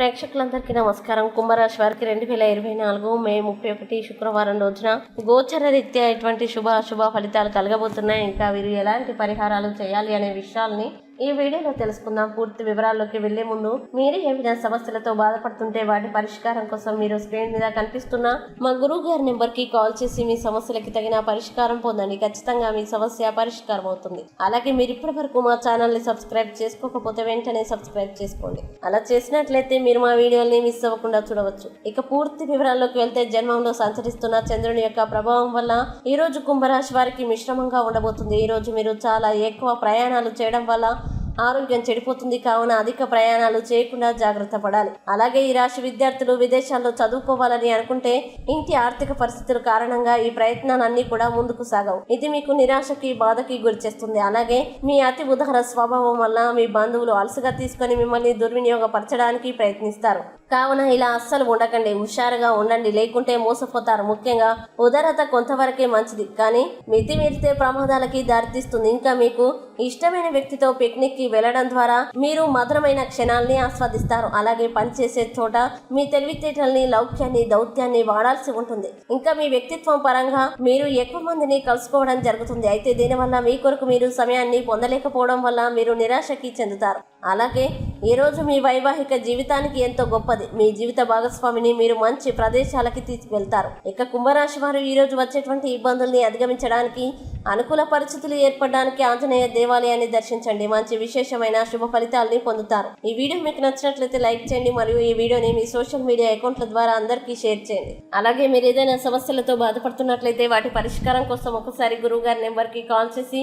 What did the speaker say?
ప్రేక్షకులందరికీ నమస్కారం. కుంభరాశి వారికి రెండు వేల ఇరవై నాలుగు మే ముప్పై ఒకటి శుక్రవారం రోజున గోచర రీత్యా ఎటువంటి శుభ అశుభ ఫలితాలు కలగబోతున్నాయి. ఇంకా వీరు ఎలాంటి పరిహారాలు చేయాలి అనే విషయాల్ని ఈ వీడియోలో తెలుసుకుందాం పూర్తి వివరాల్లోకి వెళ్ళే ముందు మీరు ఏమైనా సమస్యలతో బాధపడుతుంటే వాటి పరిష్కారం కోసం మీరు స్క్రీన్ మీద కనిపిస్తున్న మా గురువు గారి నెంబర్కి కాల్ చేసి మీ సమస్యలకి తగిన పరిష్కారం పొందండి. ఖచ్చితంగా మీ సమస్య పరిష్కారం అవుతుంది. అలాగే మీరు ఇప్పటి వరకు మా ఛానల్ని సబ్స్క్రైబ్ చేసుకోకపోతే వెంటనే సబ్స్క్రైబ్ చేసుకోండి. అలా చేసినట్లయితే మీరు మా వీడియోని మిస్ అవ్వకుండా చూడవచ్చు. ఇక పూర్తి వివరాల్లోకి వెళ్తే జన్మంలో సంచరిస్తున్న చంద్రుని యొక్క ప్రభావం వల్ల ఈ రోజు కుంభరాశి వారికి మిశ్రమంగా ఉండబోతుంది. ఈ రోజు మీరు చాలా ఎక్కువ ప్రయాణాలు చేయడం వల్ల ఆరోగ్యం చెడిపోతుంది కావున అధిక ప్రయాణాలు చేయకుండా జాగ్రత్త పడాలి. అలాగే ఈ రాశి విద్యార్థులు విదేశాల్లో చదువుకోవాలని అనుకుంటే ఇంటి ఆర్థిక పరిస్థితుల కారణంగా ఈ ప్రయత్నాలన్నీ కూడా ముందుకు సాగవు. ఇది మీకు నిరాశకి బాధకి గురి చేస్తుంది. అలాగే మీ అతి ఉదార స్వభావం వల్ల మీ బంధువులు అలసగా తీసుకొని మిమ్మల్ని దుర్వినియోగపరచడానికి ప్రయత్నిస్తారు. కావున ఇలా అస్సలు ఉండకండి. హుషారుగా ఉండండి. లేకుంటే మోసపోతారు. ముఖ్యంగా ఉదారత కొంతవరకే మంచిది. కానీ మితి మీరితే ప్రమాదాలకి దారితీస్తుంది. ఇంకా మీకు ఇష్టమైన వ్యక్తితో పిక్నిక్కి వెళ్ళడం ద్వారా మీరు మధురమైన క్షణాల్ని ఆస్వాదిస్తారు. అలాగే పనిచేసే చోట మీ తెలివితేటల్ని లౌక్యాన్ని దౌత్యాన్ని వాడాల్సి ఉంటుంది. ఇంకా మీ వ్యక్తిత్వం పరంగా మీరు ఎక్కువ మందిని కలుసుకోవడం జరుగుతుంది. అయితే దీనివల్ల మీ కొరకు మీరు సమయాన్ని పొందలేకపోవడం వల్ల మీరు నిరాశకి చెందుతారు. అలాగే ఈరోజు మీ వైవాహిక జీవితానికి ఎంతో గొప్పది. మీ జీవిత భాగస్వామిని మీరు మంచి ప్రదేశాలకి తీసుకువెళ్తారు ఇక కుంభరాశి వారు ఈరోజు వచ్చేటువంటి ఇబ్బందుల్ని అధిగమించడానికి అనుకూల పరిస్థితులు ఏర్పడడానికి ఆంజనేయ దేవాలయాన్ని దర్శించండి. మంచి విశేషమైన శుభ ఫలితాలని పొందుతారు. ఈ వీడియో మీకు నచ్చినట్లయితే లైక్ చేయండి మరియు ఈ వీడియోని మీ సోషల్ మీడియా అకౌంట్ల ద్వారా అందరికీ షేర్ చేయండి. అలాగే మీరు ఏదైనా సమస్యలతో బాధపడుతున్నట్లయితే వాటి పరిష్కారం కోసం ఒకసారి గురువు గారి నెంబర్కి కాల్ చేసి